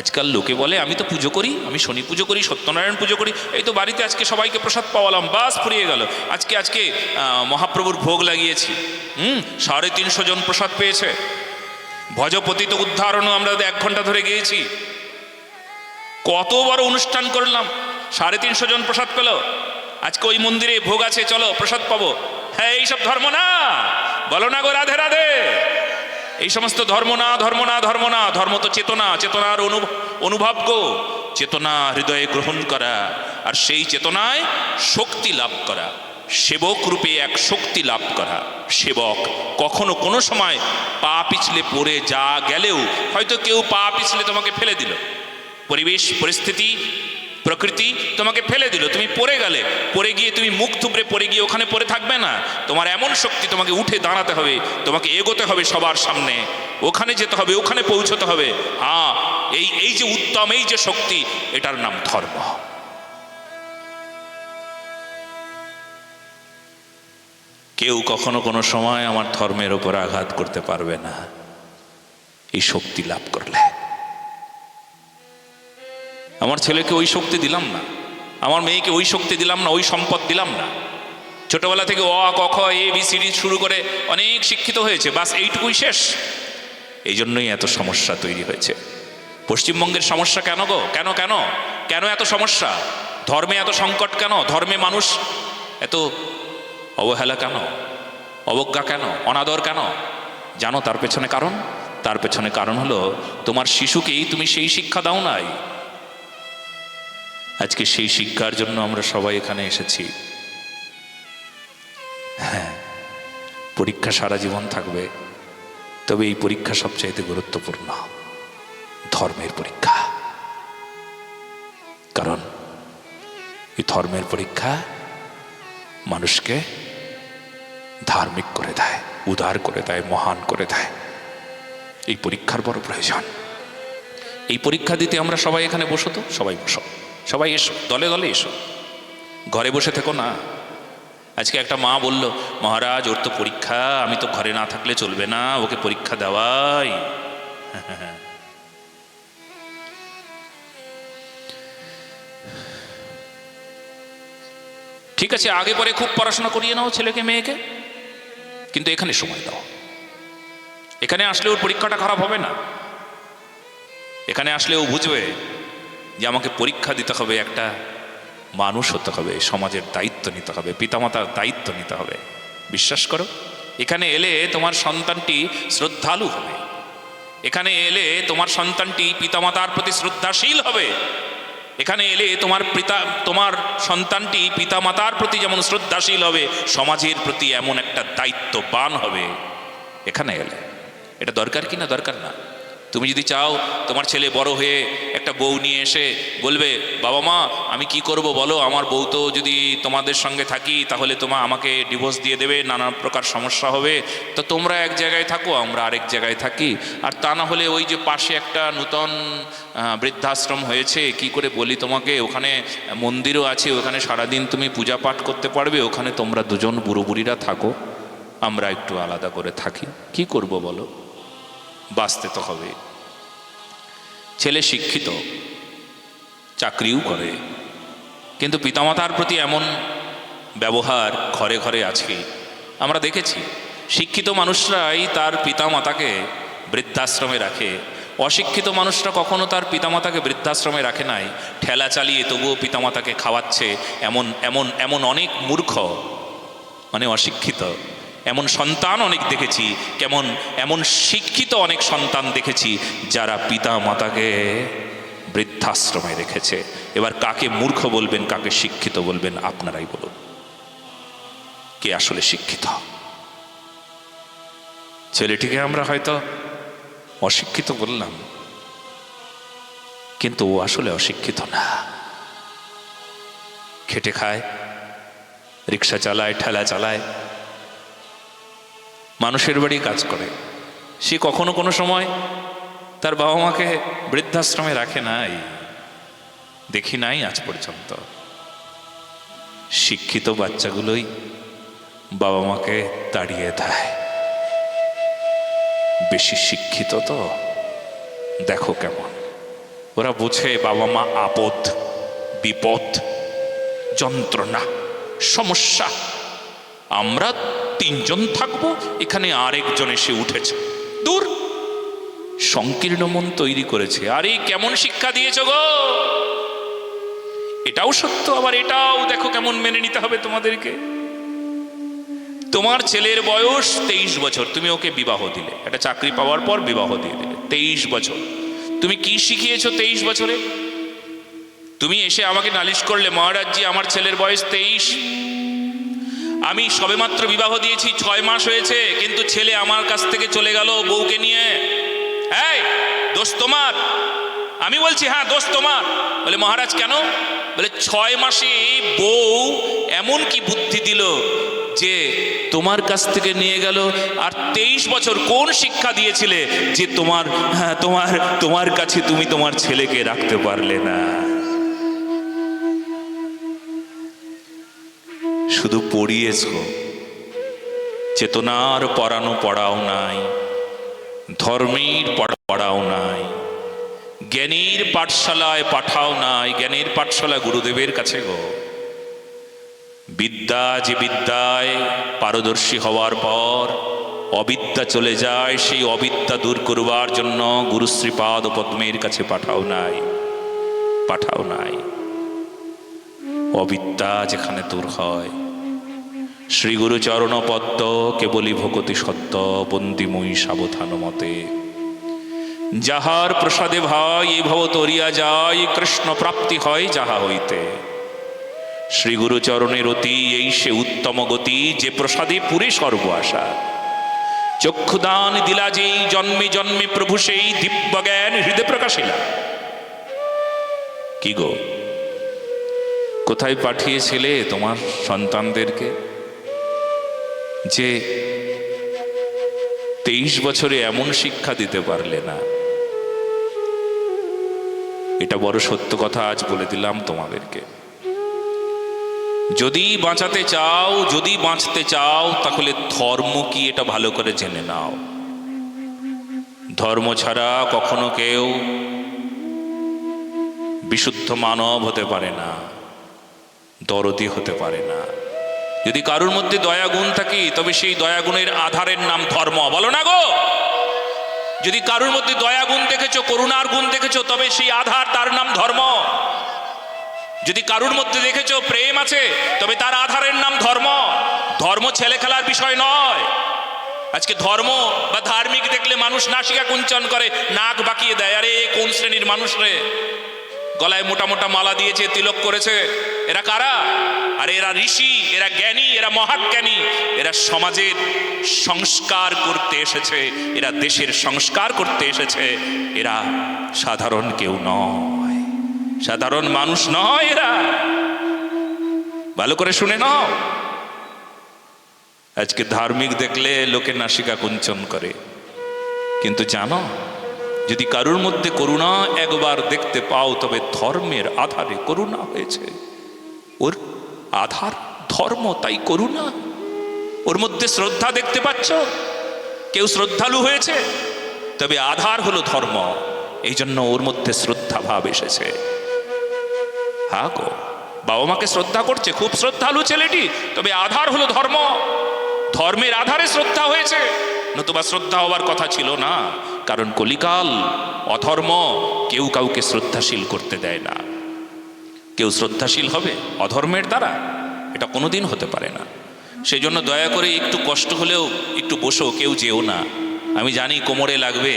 আজকাল লোকে বলে, আমি তো পুজো করি, আমি শনি পুজো করি, সত্যনারায়ণ পুজো করি। এই তো বাড়িতে আজকে সবাইকে প্রসাদ পাওয়ালাম, বাস ফুরিয়ে গেল। আজকে আজকে মহাপ্রভুর ভোগ লাগিয়েছি। হুম? সাড়ে তিনশো জন প্রসাদ পেয়েছে। ভজপতিত উদ্ধারণও আমরা এক ঘণ্টা ধরে গিয়েছি। কত বড় অনুষ্ঠান করলাম, সাড়ে তিনশো জন প্রসাদ পেল। আজকে ওই মন্দিরে ভোগ আছে, চলো প্রসাদ পাবো। হ্যাঁ এইসব ধর্ম না। বলো না গো, রাধে রাধে। এই সমস্ত ধর্ম না ধর্ম না ধর্ম না, ধর্ম তো চেতনা, চেতনার অনু- অনুভব গো। চেতনা হৃদয়ে গ্রহণ করা আর সেই চেতনায় শক্তি লাভ করা। সেবক রূপে এক শক্তি লাভ করা। সেবক কখনো কোনো সময় পা পিছলে পড়ে যা গেলেও হয়তো কেউ পা পিছলে তোমাকে ফেলে দিল। পরিবেশ, পরিস্থিতি প্রকৃতি তোমাকে ফেলে দিল, তুমি পড়ে গেলে। পড়ে গিয়ে তুমি মুখ থুবড়ে পড়ে গিয়ে ওখানে পড়ে থাকবে না। তোমার এমন শক্তি তোমাকে উঠে দাঁড়াতে হবে, তোমাকে এগোতে হবে সবার সামনে। ওখানে যেতে হবে, ওখানে পৌঁছতে হবে। হ্যাঁ এই এই যে উত্তম, এই যে শক্তি, এটার নাম ধর্ম। কেউ কখনো কোনো সময় আমার ধর্মের ওপর আঘাত করতে পারবে না। এই শক্তি লাভ করলে। আমার ছেলেকে ওই শক্তি দিলাম না। আমার মেয়েকে ওই শক্তি দিলাম না, ওই সম্পদ দিলাম না। ছোটবেলা থেকে অ, ক, খ, এ, বি সিডি শুরু করে অনেক শিক্ষিত হয়েছে, বাস এইটুকুই শেষ। এই জন্যই এত সমস্যা তৈরি হয়েছে। পশ্চিমবঙ্গের সমস্যা কেন গো? কেন কেন? কেন এত সমস্যা? ধর্মে এত সংকট কেন? ধর্মে মানুষ এত অবহেলা কেন? অবজ্ঞা কেন? অনাদর কেন? জানো তার পেছনে কারণ? তার পেছনে কারণ হলো তোমার শিশুকেই তুমি সেই শিক্ষা দাও নাই। আজকে সেই শিক্ষার জন্য আমরা সবাই এখানে এসেছি। হ্যাঁ পরীক্ষা সারা জীবন থাকবে, তবে এই পরীক্ষা সবচাইতে গুরুত্বপূর্ণ, ধর্মের পরীক্ষা। কারণ এই ধর্মের পরীক্ষা মানুষকে ধার্মিক করে দেয়, উদার করে দেয়, মহান করে দেয়। এই পরীক্ষার বড় প্রয়োজন। এই পরীক্ষা দিতে আমরা সবাই এখানে বসো তো সবাই বসো। সবাই এসো, দলে দলে এসো। ঘরে বসে থেকো না। আজকে একটা মা বলল, মহারাজ, ওর তো পরীক্ষা, আমি তো ঘরে না থাকলে চলবে না, ওকে পরীক্ষা দেওয়াই। ঠিক আছে, আগে পরে খুব পড়াশোনা করিয়ে নাও ছেলেকে, মেয়েকে। কিন্তু এখানে সময় দাও। এখানে আসলে ওর পরীক্ষাটা খারাপ হবে না। এখানে আসলে ও বুঝবে যে আমাকে পরীক্ষা দিতে হবে, একটা মানুষ হতে হবে, সমাজের দায়িত্ব নিতে হবে, পিতামাতার দায়িত্ব নিতে হবে। বিশ্বাস করো, এখানে এলে তোমার সন্তানটি শ্রদ্ধালু হবে। এখানে এলে তোমার সন্তানটি পিতামাতার প্রতি শ্রদ্ধাশীল হবে। এখানে এলে তোমার পিতা, তোমার সন্তানটি পিতামাতার প্রতি যেমন শ্রদ্ধাশীল হবে, সমাজের প্রতি এমন একটা দায়িত্ববান হবে। এখানে এলে। এটা দরকার কি না দরকার না? তুমি যদি চাও তোমার ছেলে বড় হয়ে একটা বউ নিয়ে এসে বলবে, বাবা মা, আমি কি করব বলো? আমার বউ তো যদি তোমাদের সঙ্গে থাকি, তাহলে তোমা আমাকে ডিভোর্স দিয়ে দেবে, নানা প্রকার সমস্যা হবে। তো তোমরা এক জায়গায় থাকো, আমরা আরেক জায়গায় থাকি। আর তা না হলে ওই যে পাশে একটা নূতন বৃদ্ধাশ্রম হয়েছে, কি করে বলি তোমাকে? ওখানে মন্দিরও আছে, ওখানে সারাদিন তুমি পূজা পাঠ করতে পারবে, ওখানে তোমরা দুজন বুড়ো বুড়িরা থাকো। আমরা একটু আলাদা করে থাকি। কি করব বলো? বাঁচতে তো হবে। ছেলে শিক্ষিত, চাকরিও করে, কিন্তু পিতামাতার প্রতি এমন ব্যবহার ঘরে ঘরে আছে। আমরা দেখেছি, শিক্ষিত মানুষরাই তার পিতামাতাকে বৃদ্ধাশ্রমে রাখে। অশিক্ষিত মানুষরা কখনো তার পিতামাতাকে বৃদ্ধাশ্রমে রাখে নাই। ঠেলা চালিয়ে তবুও পিতামাতাকে খাওয়াচ্ছে এমন এমন এমন অনেক মূর্খ মানে অশিক্ষিত। এমন সন্তান অনেক দেখেছি, কেমন, এমন শিক্ষিত অনেক সন্তান দেখেছি, যারা পিতা মাতাকে বৃদ্ধাশ্রমে রেখেছে। এবার কাকে মূর্খ বলবেন, কাকে শিক্ষিত বলবেন, আপনারাই বলুন। কে আসলে শিক্ষিত? ছেলেটিকে আমরা হয়তো অশিক্ষিত বললাম, কিন্তু ও আসলে অশিক্ষিত না। খেটে খায়, রিক্সা চালায়, ঠেলা চালায় মানুষের বাড়ি কাজ করে। সে কখনো কোনো সময় তার বাবা মাকে বৃদ্ধাশ্রমে রাখে নাই। দেখি নাই আজ পর্যন্ত। শিক্ষিত বাচ্চাগুলোই বাবা মাকে তাড়িয়ে দেয়। বেশি শিক্ষিত তো? দেখো কেমন। ওরা বোঝে বাবা মা আপদ, বিপদ, যন্ত্রণা, সমস্যা। আমরা তিনজন থাকব, এখানে আরেকজন এসে উঠেছে। দূর, সংকীর্ণ মন তৈরি করেছে। আরে, কেমন শিক্ষা দিয়েছ গো? এটাও সত্য, আবার এটাও দেখো কেমন মেনে নিতে হবে তোমাদেরকে। তোমার ছেলের বয়স তেইশ বছর, তুমি ওকে বিবাহ দিলে। একটা চাকরি পাওয়ার পর বিবাহ দিয়ে দিলে, তেইশ বছর। তুমি কি শিখিয়েছো তেইশ বছরে? তুমি এসে আমাকে নালিশ করলে মহারাজজি আমার ছেলের বয়স তেইশ। আমি সবেমাত্র বিবাহ দিয়েছি ছয় মাস হয়েছে কিন্তু ছেলে আমার কাছ থেকে চলে গেল বউকে নিয়ে। এই দোষ তোমার। আমি বলছি হ্যাঁ দোষ তোমার। বলে মহারাজ কেন? বলে ছয় মাসে বউ এমন কি বুদ্ধি দিল যে তোমার কাছ থেকে নিয়ে গেল আর তেইশ বছর কোন শিক্ষা দিয়েছিলে যে তোমার হ্যাঁ, তোমার তোমার কাছে তুমি তোমার ছেলেকে রাখতে পারলে না। শুধু পড়িয়েছ। চেতনার পড়ানো পড়াও নাই, ধর্মের পড়া পড়াও নাই, জ্ঞানীর পাঠশালায় পাঠাও নাই। জ্ঞানের পাঠশালা গুরুদেবের কাছে গো। বিদ্যা যে বিদ্যায় পারদর্শী হওয়ার পর অবিদ্যা চলে যায়, সেই অবিদ্যা দূর করবার জন্য গুরুশ্রীপাদ পদ্মের কাছে পাঠাও নাই পাঠাও নাই। অবিদ্যা যেখানে দূর হয় শ্রী গুরু চরণ পদ্ম কেবলি ভকতি সত্য বন্দিময়ী সাবধান মতে যাহার প্রসাদে ভাই, এই ভব তরিয়া যায়, কৃষ্ণ প্রাপ্তি হয় যাহা হইতে। শ্রী গুরু চরণের অতি এই সে উত্তম গতি, যে প্রসাদে পুরে সর্ব আশা চক্ষুদান দিলা যেই জন্মে জন্মে প্রভু সেই দিব্য জ্ঞান হৃদয় প্রকাশিলা। কি গো? কোথায় পাঠিয়েছিলে তোমার সন্তানদেরকে? যে তেইশ বছরে এমন শিক্ষা দিতে পারলে না। এটা বড় সত্য কথা আজ বলে দিলাম তোমাদেরকে। যদি বাঁচাতে চাও, যদি বাঁচতে চাও, তাহলে ধর্ম কি এটা ভালো করে জেনে নাও। ধর্ম ছাড়া কখনো কেউ বিশুদ্ধ মানব হতে পারে না, দরদি হতে পারে না। যদি কারোর মধ্যে দয়া গুণ থাকে, তবে সেই দয়া গুণের আধারের নাম ধর্ম। বলো না গো! যদি কারোর মধ্যে দয়া গুণ দেখেছ, করুণার গুণ দেখেছ, তবে সেই আধার তার নাম ধর্ম। যদি কারুর মধ্যে দেখেছ প্রেম আছে, তবে তার আধারের নাম ধর্ম। ধর্ম ছেলে খেলার বিষয় নয়। আজকে ধর্ম বা ধার্মিক দেখলে মানুষ নাসিকা কুঞ্চন করে, নাক বাকিয়ে দেয়, আরে, কোন শ্রেণির মানুষ রে? গলায় মোটা মোটা মালা দিয়েছে, তিলক করেছে। এরা কারা? আর এরা ঋষি, এরা জ্ঞানী, এরা মহাজ্ঞানী, এরা সমাজের সংস্কার করতে এসেছে, এরা দেশের সংস্কার করতে এসেছে, এরা সাধারণ কেউ নয়। সাধারণ মানুষ নয় এরা। ভালো করে শুনে নাও। আজকে ধার্মিক দেখলে লোকে নাসিকা কুঞ্চন করে। কিন্তু জানো, যদি কারুর মধ্যে করুণা একবার দেখতে পাও, তবে ধর্মের আধারে করুণা হয়েছে। ওর আধার ধর্ম, তাই করুণা। ওর মধ্যে শ্রদ্ধা দেখতে পাচ্ছ? কেউ শ্রদ্ধালু হয়েছে? তবে আধার হলো ধর্ম। এই জন্য ওর মধ্যে শ্রদ্ধা ভাব এসেছে। হ্যাঁ গো, বাবা মাকে শ্রদ্ধা করছে? খুব শ্রদ্ধালু ছেলেটি। তবে আধার হলো ধর্ম। ধর্মের আধারে শ্রদ্ধা হয়েছে। নতুবা শ্রদ্ধা হওয়ার কথা ছিল না। কারণ কলিকাল অধর্ম, কেউ কাউকে শ্রদ্ধাশীল করতে দেয় না। কেউ শ্রদ্ধাশীল হবে অধর্মের দ্বারা, এটা কোনোদিন হতে পারে না। সেই জন্য দয়া করে একটু কষ্ট হলেও একটু বসো, কেউ যেও না। আমি জানি কোমরে লাগবে,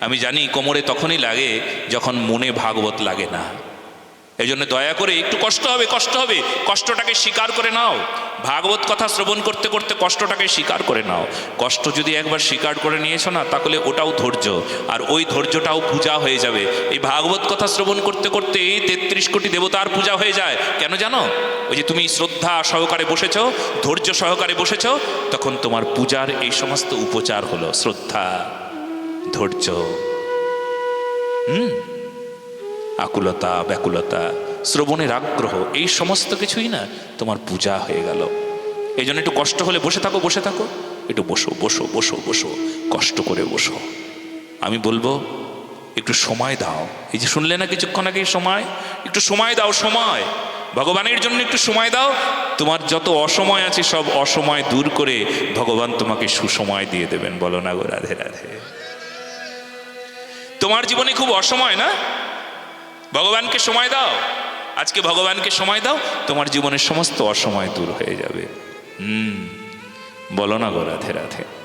আমি জানি কোমরে তখনই লাগে যখন মনে ভাগবত লাগে না। এই জন্য দয়া করে একটু কষ্ট হবে কষ্ট হবে। কষ্টটাকে স্বীকার করে নাও। ভাগবত কথা শ্রবণ করতে করতে কষ্টটাকে স্বীকার করে নাও। কষ্ট যদি একবার স্বীকার করে নিয়েছো না, তাহলে ওটাও ধৈর্য। আর ওই ধৈর্যটাও পূজা হয়ে যাবে। এই ভাগবত কথা শ্রবণ করতে করতে এই তেত্রিশ কোটি দেবতার পূজা হয়ে যায়। কেন জানো? ওই যে তুমি শ্রদ্ধা সহকারে বসেছ, ধৈর্য সহকারে বসেছো, তখন তোমার পূজার এই সমস্ত উপচার হলো শ্রদ্ধা, ধৈর্য। আকুলতা, ব্যাকুলতা, শ্রবণের আগ্রহ, এই সমস্ত কিছুই না তোমার পূজা হয়ে গেল। এই জন্য একটু কষ্ট হলে বসে থাকো বসে থাকো। একটু বসো বসো বসো বসো, কষ্ট করে বসো। আমি বলব, একটু সময় দাও। এই যে শুনলে না কিছুক্ষণ আগে সময়? একটু সময় দাও, সময়। ভগবানের জন্য একটু সময় দাও। তোমার যত অসময় আছে, সব অসময় দূর করে ভগবান তোমাকে সুসময় দিয়ে দেবেন। বলো না গো রাধে রাধে। তোমার জীবনে খুব অসময় না? ভগবানকে সময় দাও। আজকে ভগবানকে সময় দাও, তোমার জীবনের সমস্ত অসময় দূর হয়ে যাবে। হুম, বলো না গো রাধে রাধে।